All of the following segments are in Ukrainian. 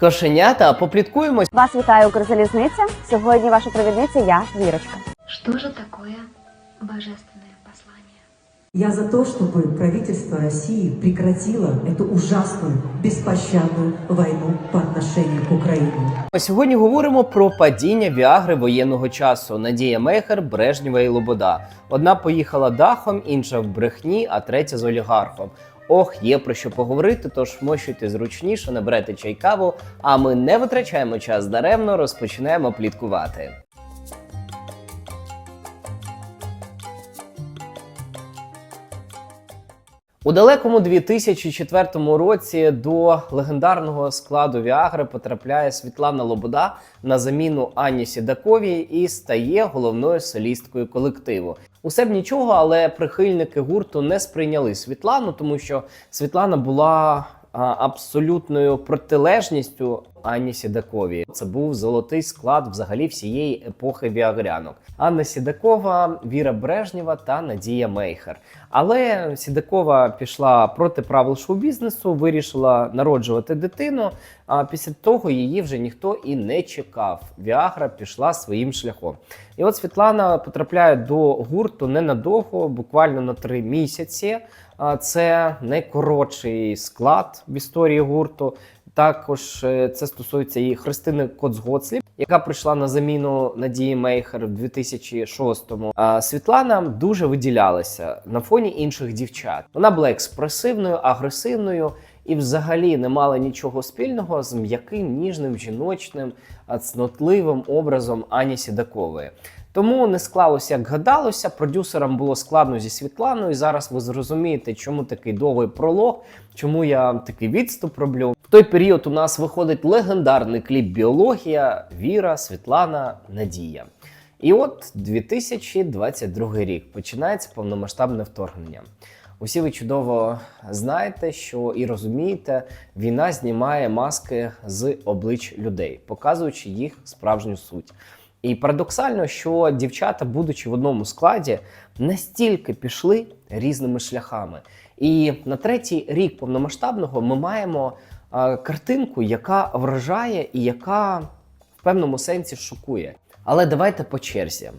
Кошенята, попліткуємось. Вас вітає Укрзалізниця. Сьогодні ваша провідниця я, Вірочка. Что же такое божественное послание? Я за то, чтобы правительство России прекратило эту ужасную, беспощадную войну по отношению к Украине. Сьогодні говоримо про падіння Віагри воєнного часу. Надія Мейхер, Брежнєва і Лобода. Одна поїхала дахом, інша в брехні, а третя з олігархом. Ох, є про що поговорити, тож мощуйте зручніше, наберете чай каву, а ми не витрачаємо час даремно, розпочинаємо пліткувати. У далекому 2004 році до легендарного складу Віагри потрапляє Світлана Лобода на заміну Ані Сідаковій і стає головною солісткою колективу. Усе б нічого, але прихильники гурту не сприйняли Світлану, тому що Світлана була абсолютною протилежністю Анні Сідаковій. Це був золотий склад взагалі всієї епохи віагрянок. Анна Сідакова, Віра Брежнєва та Надія Мейхер. Але Сідакова пішла проти правил шоу-бізнесу, вирішила народжувати дитину. А після того її вже ніхто і не чекав. Віагра пішла своїм шляхом. І от Світлана потрапляє до гурту ненадовго, буквально на три місяці. Це найкоротший склад в історії гурту. Також е, це стосується і Христини Коцгоцлі, яка прийшла на заміну Надії Мейхер в 2006-му. А Світлана дуже виділялася на фоні інших дівчат. Вона була експресивною, агресивною і взагалі не мала нічого спільного з м'яким, ніжним, жіночним, цнотливим образом Ані Сідакової. Тому не склалося, як гадалося. Продюсерам було складно зі Світланою. Зараз ви зрозумієте, чому такий довгий пролог, чому я такий відступ роблю. В той період у нас виходить легендарний кліп Біологія, Віра, Світлана, Надія. І от 2022 рік починається повномасштабне вторгнення. Усі ви чудово знаєте, що і розумієте, війна знімає маски з облич людей, показуючи їх справжню суть. І парадоксально, що дівчата, будучи в одному складі, настільки пішли різними шляхами. І на третій рік повномасштабного ми маємо картинку, яка вражає і яка в певному сенсі шокує. Але давайте по черзі.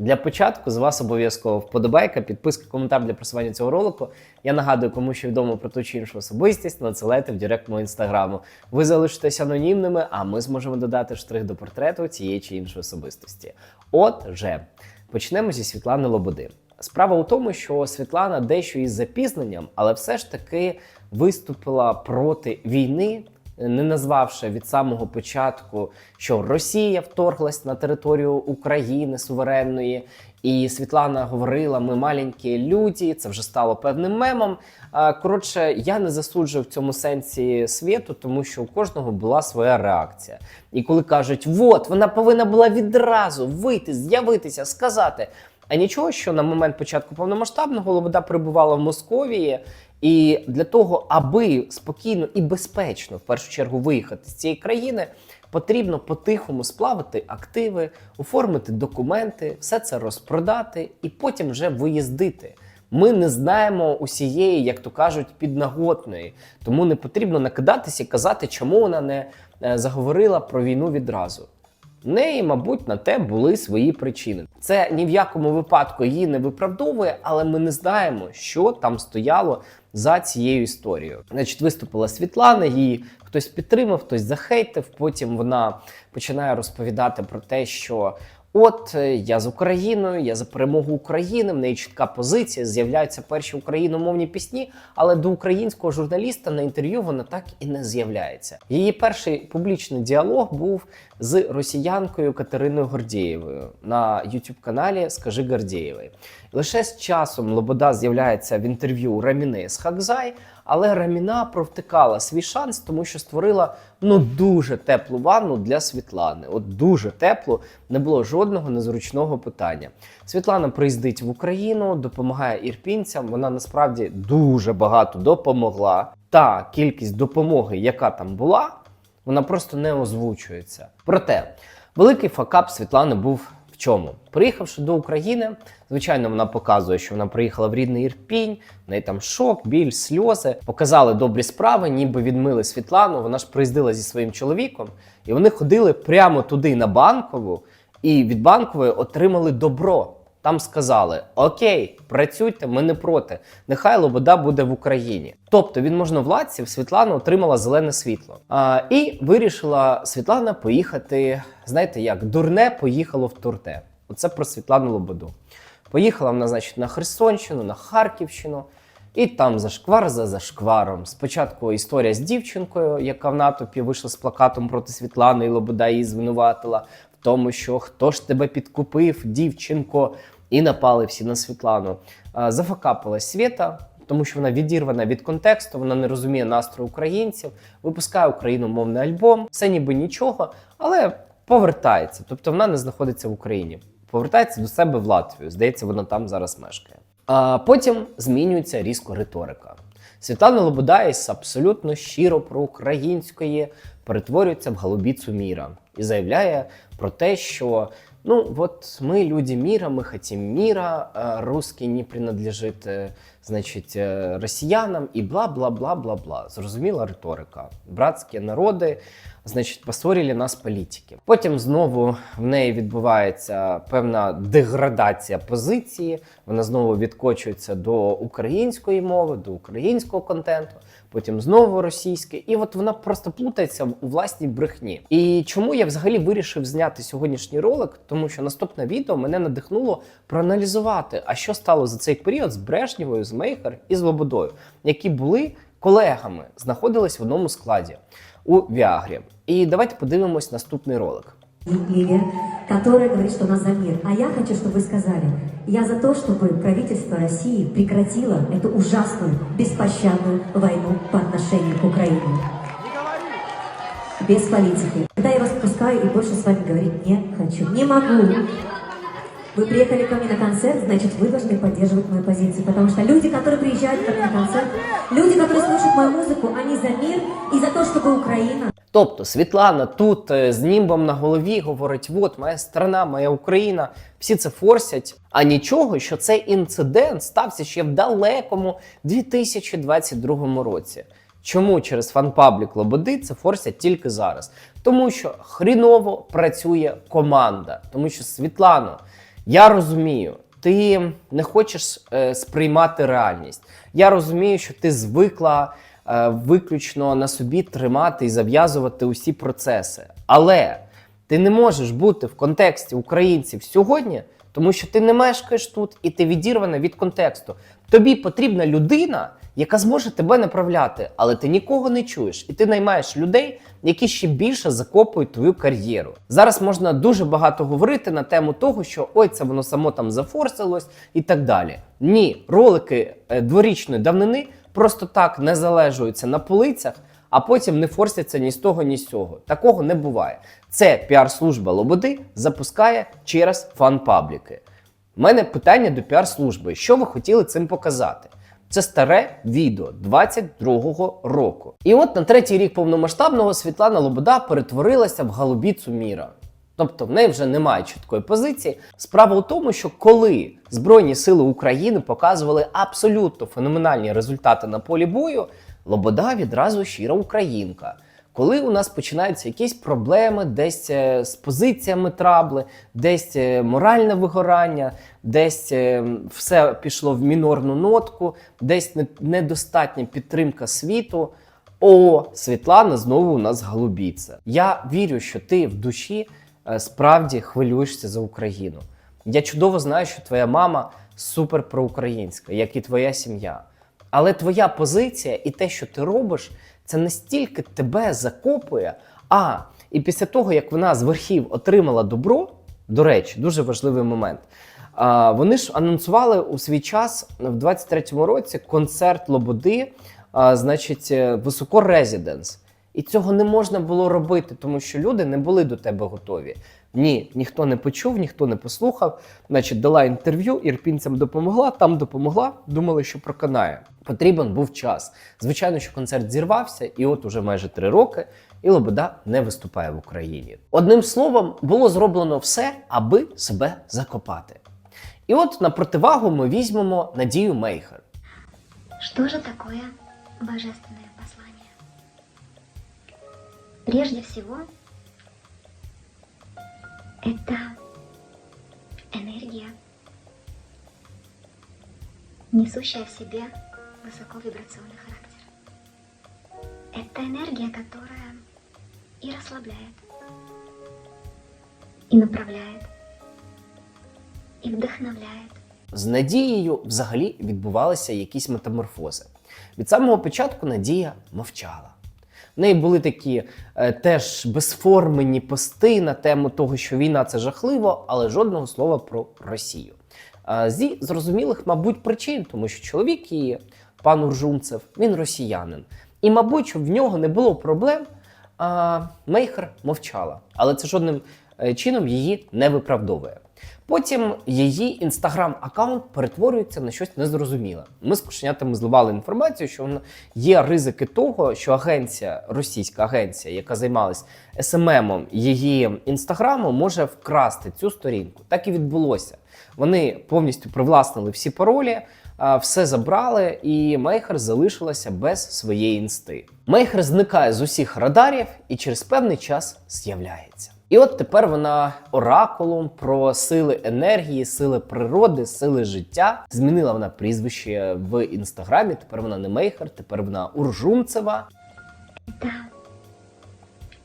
Для початку з вас обов'язково вподобайка, підписка, коментар для просування цього ролику. Я нагадую, кому що відомо про ту чи іншу особистість, надсилайте в директ мого інстаграму. Ви залишитесь анонімними, а ми зможемо додати штрих до портрету цієї чи іншої особистості. Отже, почнемо зі Світлани Лободи. Справа у тому, що Світлана дещо із запізненням, але все ж таки виступила проти війни не назвавши від самого початку, що Росія вторглась на територію України суверенної, і Світлана говорила: ми маленькі люди, це вже стало певним мемом. Коротше, я не засуджую в цьому сенсі світу, тому що у кожного була своя реакція. І коли кажуть, от вона повинна була відразу вийти, з'явитися, сказати. А нічого, що на момент початку повномасштабного Лобода перебувала в Московії, і для того, аби спокійно і безпечно в першу чергу виїхати з цієї країни, потрібно по-тихому сплавити активи, оформити документи, все це розпродати і потім вже виїздити. Ми не знаємо усієї, як то кажуть, піднаготної, тому не потрібно накидатися і казати, чому вона не е, заговорила про війну відразу. Неї, мабуть, на те були свої причини. Це ні в якому випадку її не виправдовує, але ми не знаємо, що там стояло за цією історією. Значить, виступила Світлана, її хтось підтримав, хтось захейтив. Потім вона починає розповідати про те, що. От е, я з Україною, я за перемогу України. В неї чітка позиція. З'являються перші україномовні пісні, але до українського журналіста на інтерв'ю вона так і не з'являється. Її перший публічний діалог був з росіянкою Катериною Гордієвою на youtube каналі Скажи Гордієвої. Лише з часом Лобода з'являється в інтерв'ю у Раміни з Хакзай, але Раміна провтикала свій шанс, тому що створила ну дуже теплу ванну для Світлани. От дуже теплу, не було жодного незручного питання. Світлана приїздить в Україну, допомагає ірпінцям. Вона насправді дуже багато допомогла. Та кількість допомоги, яка там була, вона просто не озвучується. Проте великий факап Світлани був в чому? Приїхавши до України, звичайно, вона показує, що вона приїхала в рідний Ірпінь, в неї там шок, біль, сльози. Показали добрі справи, ніби відмили Світлану. Вона ж приїздила зі своїм чоловіком, і вони ходили прямо туди на банкову, і від банкової отримали добро. Там сказали: Окей, працюйте, ми не проти. Нехай Лобода буде в Україні. Тобто від можновладців Світлана отримала зелене світло. А, і вирішила Світлана поїхати. Знаєте, як дурне поїхало в турне. Оце про Світлану Лободу. Поїхала вона, значить, на Херсонщину, на Харківщину. І там зашквар за зашкваром. Спочатку історія з дівчинкою, яка в натовпі вийшла з плакатом проти Світлани, і Лобода її звинуватила тому, що хто ж тебе підкупив, дівчинко, і напали всі на Світлану. Зафакапилась Свята, тому що вона відірвана від контексту, вона не розуміє настрою українців, випускає україномовний альбом, все ніби нічого, але повертається. Тобто вона не знаходиться в Україні. Повертається до себе в Латвію. Здається, вона там зараз мешкає. А потім змінюється різко риторика. Світлана Лобода із абсолютно щиро проукраїнської перетворюється в голубіцу міра і заявляє про те, що ну от ми люди міра, ми хотим міра, а русский не принадлежить, е, значить, е, росіянам і бла бла бла бла бла. Зрозуміла риторика. Братські народи, значить, посорили нас політики. Потім знову в неї відбувається певна деградація позиції. Вона знову відкочується до української мови, до українського контенту. Потім знову російське, і от вона просто плутається у власній брехні. І чому я взагалі вирішив зняти сьогоднішній ролик? Тому що наступне відео мене надихнуло проаналізувати, а що стало за цей період з Брешнєвою, з Мейхер і з Лободою, які були колегами, знаходились в одному складі у Віагрі. І давайте подивимось наступний ролик. Ливия, которая говорит, что она за мир. А я хочу, чтобы вы сказали, я за то, чтобы правительство России прекратило эту ужасную, беспощадную войну по отношению к Украине. Без политики. Тогда я вас пускаю и больше с вами говорить не хочу. Не могу. Вы приехали ко мне на концерт, значит, вы должны поддерживать мою позицию. Потому что люди, которые приезжают ко мне на концерт, люди, которые слушают мою музыку, они за мир и за то, чтобы Украина Тобто Світлана тут е, з німбом на голові говорить: от моя страна, моя Україна, всі це форсять. А нічого, що цей інцидент стався ще в далекому 2022 році. Чому через фан-паблік Лободи це форсять тільки зараз? Тому що хріново працює команда. Тому що Світлано, я розумію, ти не хочеш е, сприймати реальність. Я розумію, що ти звикла е, виключно на собі тримати і зав'язувати усі процеси. Але ти не можеш бути в контексті українців сьогодні, тому що ти не мешкаєш тут і ти відірвана від контексту. Тобі потрібна людина, яка зможе тебе направляти, але ти нікого не чуєш, і ти наймаєш людей, які ще більше закопують твою кар'єру. Зараз можна дуже багато говорити на тему того, що ой, це воно само там зафорсилось і так далі. Ні, ролики е, дворічної давнини просто так не залежуються на полицях, а потім не форсяться ні з того, ні з цього. Такого не буває. Це піар-служба Лободи запускає через фан-пабліки. У мене питання до піар-служби. Що ви хотіли цим показати? Це старе відео 22-го року. І от на третій рік повномасштабного Світлана Лобода перетворилася в голубіцу міра. Тобто в неї вже немає чіткої позиції. Справа у тому, що коли Збройні сили України показували абсолютно феноменальні результати на полі бою, Лобода відразу щира українка. Коли у нас починаються якісь проблеми, десь е, з позиціями трабли, десь е, моральне вигорання, десь е, все пішло в мінорну нотку, десь недостатня підтримка світу. О, Світлана знову у нас голубіться. Я вірю, що ти в душі справді хвилюєшся за Україну. Я чудово знаю, що твоя мама супер проукраїнська, як і твоя сім'я. Але твоя позиція і те, що ти робиш, це настільки тебе закопує. А і після того, як вона з верхів отримала добро, до речі, дуже важливий момент. Вони ж анонсували у свій час в 23-му році концерт Лободи, значить, е, Високо Резіденс. І цього не можна було робити, тому що люди не були до тебе готові. Ні, ніхто не почув, ніхто не послухав. Значить, дала інтерв'ю, ірпінцям допомогла, там допомогла. Думали, що проканає. Потрібен був час. Звичайно, що концерт зірвався, і от уже майже три роки, і Лобода не виступає в Україні. Одним словом, було зроблено все, аби себе закопати. І от на противагу ми візьмемо Надію Мейхер. Что же такое божественное послание? Прежде всего, это энергия, несущая в себе высоковибрационный характер. Это энергия, которая и расслабляет, и направляет, и вдохновляет. З Надією взагалі відбувалися якісь метаморфози. Від самого початку Надія мовчала. В неї були такі е, теж безформені пости на тему того, що війна це жахливо, але жодного слова про Росію. Е, зі зрозумілих, мабуть, причин, тому що чоловік її, пан Уржумцев, він росіянин. І, мабуть, щоб в нього не було проблем, а Мейхер мовчала. Але це жодним е, чином її не виправдовує. Потім її інстаграм-аккаунт перетворюється на щось незрозуміле. Ми з кошенятами зливали інформацію, що є ризики того, що агенція, російська агенція, яка займалась СММом її інстаграму, може вкрасти цю сторінку. Так і відбулося. Вони повністю привласнили всі паролі, все забрали, і Мейхер залишилася без своєї інсти. Мейхер зникає з усіх радарів і через певний час з'являється. І от тепер вона оракулом про сили енергії, сили природи, сили життя. Змінила вона прізвище в інстаграмі. Тепер вона не Мейхер, тепер вона Уржумцева. Это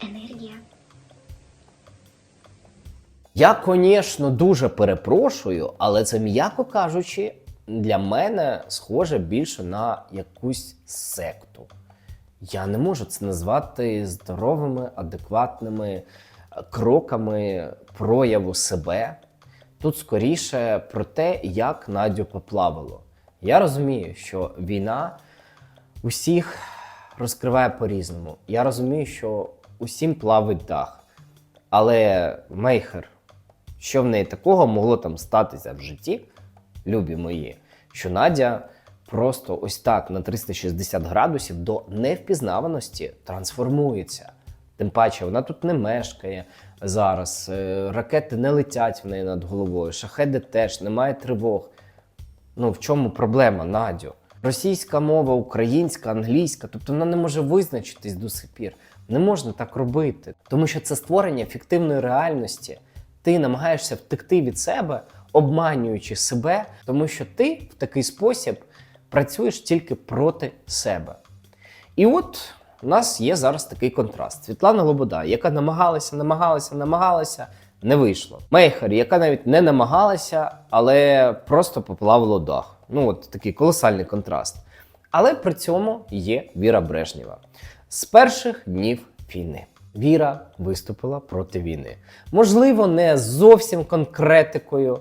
энергия, Я, звісно, дуже перепрошую, але це, м'яко кажучи, для мене схоже більше на якусь секту. Я не можу це назвати здоровими, адекватними кроками прояву себе. Тут скоріше про те, як Надю поплавило. Я розумію, що війна усіх розкриває по-різному. Я розумію, що усім плавить дах. Але Мейхер, що в неї такого могло там статися в житті, любі мої, що Надя просто ось так на 360 градусів до невпізнаваності трансформується. Тим паче, вона тут не мешкає зараз, е, ракети не летять в неї над головою, шахеди теж, немає тривог. Ну в чому проблема, Надю? Російська мова, українська, англійська, тобто вона не може визначитись до сих пір. Не можна так робити, тому що це створення фіктивної реальності. Ти намагаєшся втекти від себе, обманюючи себе, тому що ти в такий спосіб працюєш тільки проти себе. І от у нас є зараз такий контраст. Світлана Лобода, яка намагалася, намагалася, намагалася, не вийшло. Мейхер, яка навіть не намагалася, але просто поплавило дах. Ну, от такий колосальний контраст. Але при цьому є Віра Брежнєва. З перших днів війни. Віра виступила проти війни. Можливо, не зовсім конкретикою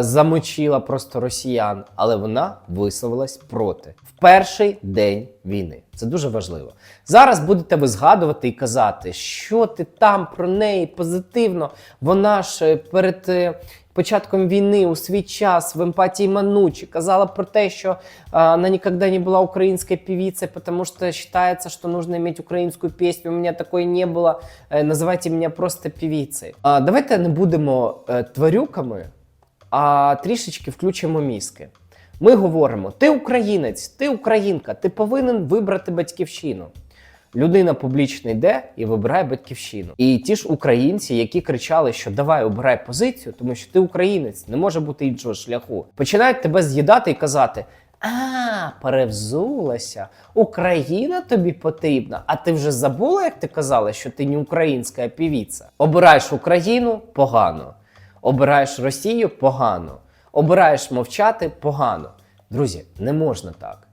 замочила просто росіян, але вона висловилась проти в перший день війни. Це дуже важливо. Зараз будете ви згадувати і казати, що ти там про неї позитивно. Вона ж е, перед е, початком війни у свій час в емпатії Манучі казала про те, що а, она никогда не была украинской певицей, потому что считается, что нужно иметь украинскую песню. У меня такой не было. Э, називайте мене просто певицей. А, давайте не будемо е, тварюками, а трішечки включимо мізки. Ми говоримо: ти українець, ти українка, ти повинен вибрати батьківщину. Людина публічно йде і вибирає батьківщину. І ті ж українці, які кричали, що давай обирай позицію, тому що ти українець, не може бути іншого шляху, починають тебе з'їдати і казати: А, перевзулася, Україна тобі потрібна. А ти вже забула, як ти казала, що ти не українська півіця? Обираєш Україну погано, обираєш Росію погано, обираєш мовчати погано. Друзі, не можна так.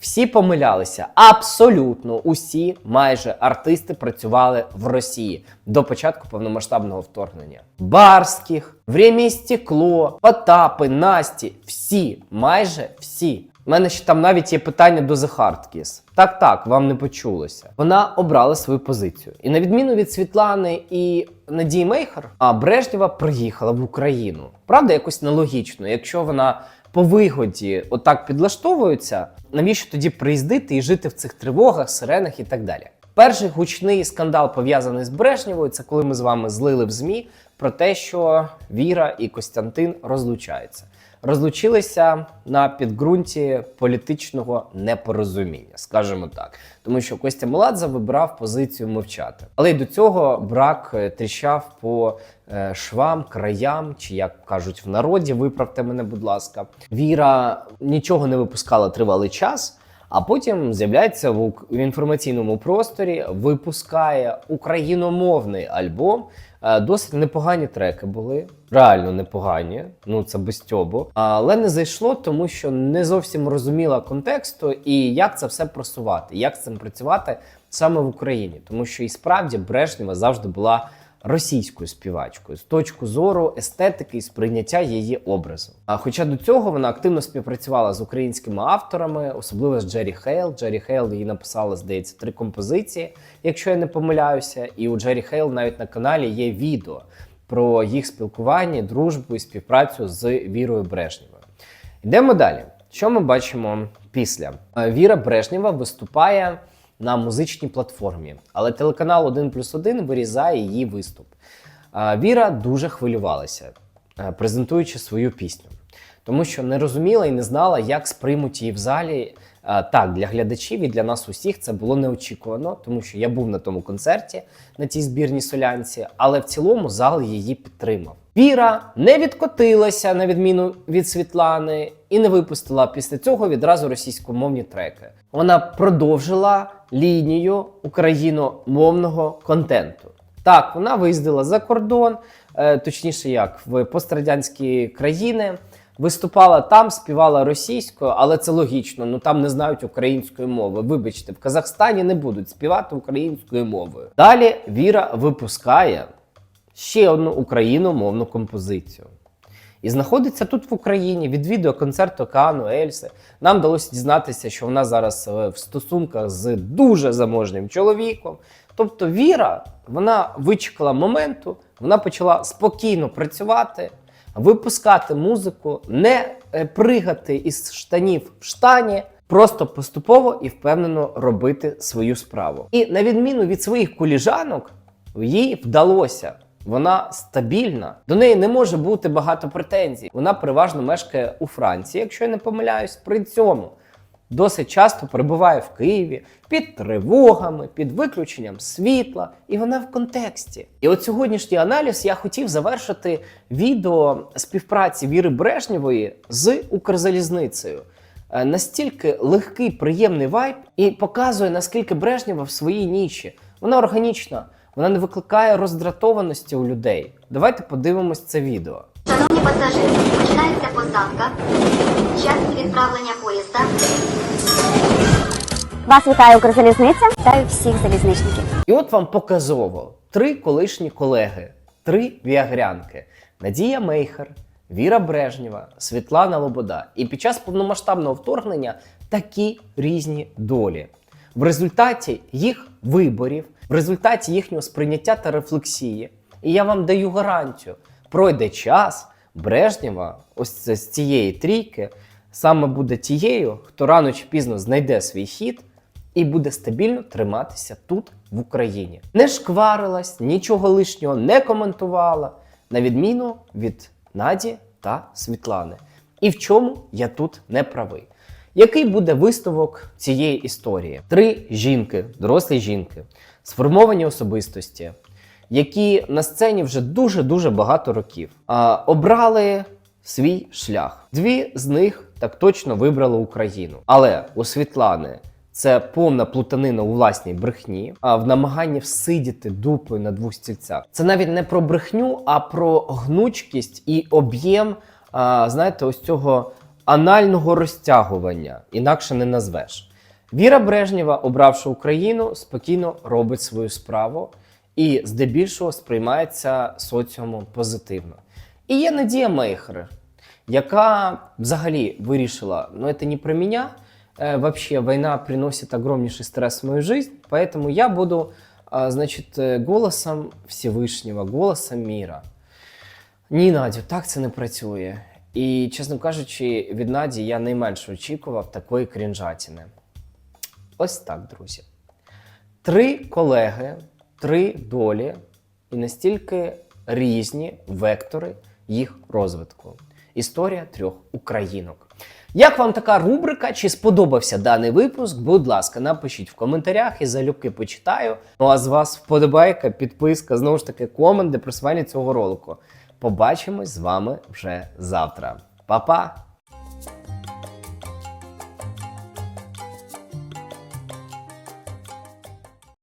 Всі помилялися. Абсолютно усі майже артисти працювали в Росії до початку повномасштабного вторгнення. Барських, Время стекло, Потапи, Насті, всі, майже всі. У мене ще там навіть є питання до The. Так, так, вам не почулося. Вона обрала свою позицію. І на відміну від Світлани і Надії Мейхер, а Брежнєва приїхала в Україну. Правда, якось нелогічно. Якщо вона по вигоді отак підлаштовується, навіщо тоді приїздити і жити в цих тривогах, сиренах і так далі? Перший гучний скандал пов'язаний з Брежнєвою, це коли ми з вами злили в ЗМІ про те, що Віра і Костянтин розлучаються. Розлучилися на підґрунті політичного непорозуміння, скажімо так, тому що Костя Меладзе вибрав позицію мовчати. Але й до цього брак е, тріщав по е, швам, краям, чи як кажуть в народі, виправте мене, будь ласка. Віра нічого не випускала тривалий час. А потім з'являється в інформаційному просторі, випускає україномовний альбом. Е, Досить непогані треки були, реально непогані. Ну це без тьобу. Але не зайшло, тому що не зовсім розуміла контексту і як це все просувати, як з цим працювати саме в Україні. Тому що і справді Брежнєва завжди була російською співачкою з точки зору естетики і сприйняття її образу. А хоча до цього вона активно співпрацювала з українськими авторами, особливо з Джері Хейл. Джері Хейл їй написала, здається, три композиції, якщо я не помиляюся. І у Джері Хейл навіть на каналі є відео про їх спілкування, дружбу і співпрацю з Вірою Брежнєвою. Йдемо далі. Що ми бачимо після? Е, Віра Брежнєва виступає на музичній платформі, але телеканал 1 плюс 1 вирізає її виступ. Віра дуже хвилювалася, е, презентуючи свою пісню, тому що не розуміла і не знала, як сприймуть її в залі. Е, Так, для глядачів і для нас усіх це було неочікувано, тому що я був на тому концерті на тій збірній солянці, але в цілому зал її підтримав. Віра не відкотилася на відміну від Світлани і не випустила після цього відразу російськомовні треки. Вона продовжила лінію україномовного контенту. Так, вона виїздила за кордон, е, точніше, як в пострадянські країни. Виступала там, співала російською, але це логічно. Ну там не знають української мови. Вибачте, в Казахстані не будуть співати українською мовою. Далі Віра випускає ще одну україномовну композицію. І знаходиться тут в Україні, відвідує концерт Океану Ельси. Нам вдалося дізнатися, що вона зараз е, в стосунках з дуже заможним чоловіком. Тобто Віра, вона вичекала моменту, вона почала спокійно працювати, випускати музику, не е, пригати із штанів в штані, просто поступово і впевнено робити свою справу. І на відміну від своїх коліжанок, їй вдалося. Вона стабільна, до неї не може бути багато претензій. Вона переважно мешкає у Франції, якщо я не помиляюсь. При цьому досить часто перебуває в Києві під тривогами, під виключенням світла, і вона в контексті. І от сьогоднішній аналіз я хотів завершити відео співпраці Віри Брежнєвої з Укрзалізницею. Е, Настільки легкий, приємний вайб і показує, наскільки Брежнєва в своїй ніші. Вона органічна, вона не викликає роздратованості у людей. Давайте подивимось це відео. Шановні пасажири, починається посадка. Час відправлення поїзда. Вас вітає Укрзалізниця. Вітаю всіх залізничників. І от вам показово три колишні колеги, три віагрянки: Надія Мейхер, Віра Брежнєва, Світлана Лобода. І під час повномасштабного вторгнення такі різні долі. В результаті їх виборів, в результаті їхнього сприйняття та рефлексії. І я вам даю гарантію: пройде час, Брежнєва, ось з цієї трійки, саме буде тією, хто рано чи пізно знайде свій хід і буде стабільно триматися тут, в Україні. Не шкварилась, нічого лишнього не коментувала, на відміну від Наді та Світлани. І в чому я тут не правий? Який буде висновок цієї історії? Три жінки, дорослі жінки, сформовані особистості, які на сцені вже дуже-дуже багато років, обрали свій шлях. Дві з них так точно вибрали Україну. Але у Світлани це повна плутанина у власній брехні, а в намаганні всидіти дупою на двох стільцях. Це навіть не про брехню, а про гнучкість і об'єм, знаєте, ось цього анального розтягування, інакше не назвеш. Віра Брежнєва, обравши Україну, спокійно робить свою справу і здебільшого сприймається соціумом позитивно. І є Надія Мейхер, яка взагалі вирішила, ну це не про мене, э, вообще война приносит огромнейший стресс в мою жизнь, поэтому я буду, а, значит, э, голосом Всевишнього, голосом міра. Ні, Надю, так це не працює. І, чесно кажучи, від Наді я найменше очікував такої крінжатіни. Ось так, друзі. Три колеги, три долі і настільки різні вектори їх розвитку. Історія трьох українок. Як вам така рубрика? Чи сподобався даний випуск? Будь ласка, напишіть в коментарях і залюбки почитаю. Ну а з вас вподобайка, підписка, знову ж таки, комент для просування цього ролику. Побачимось з вами вже завтра. Па-па!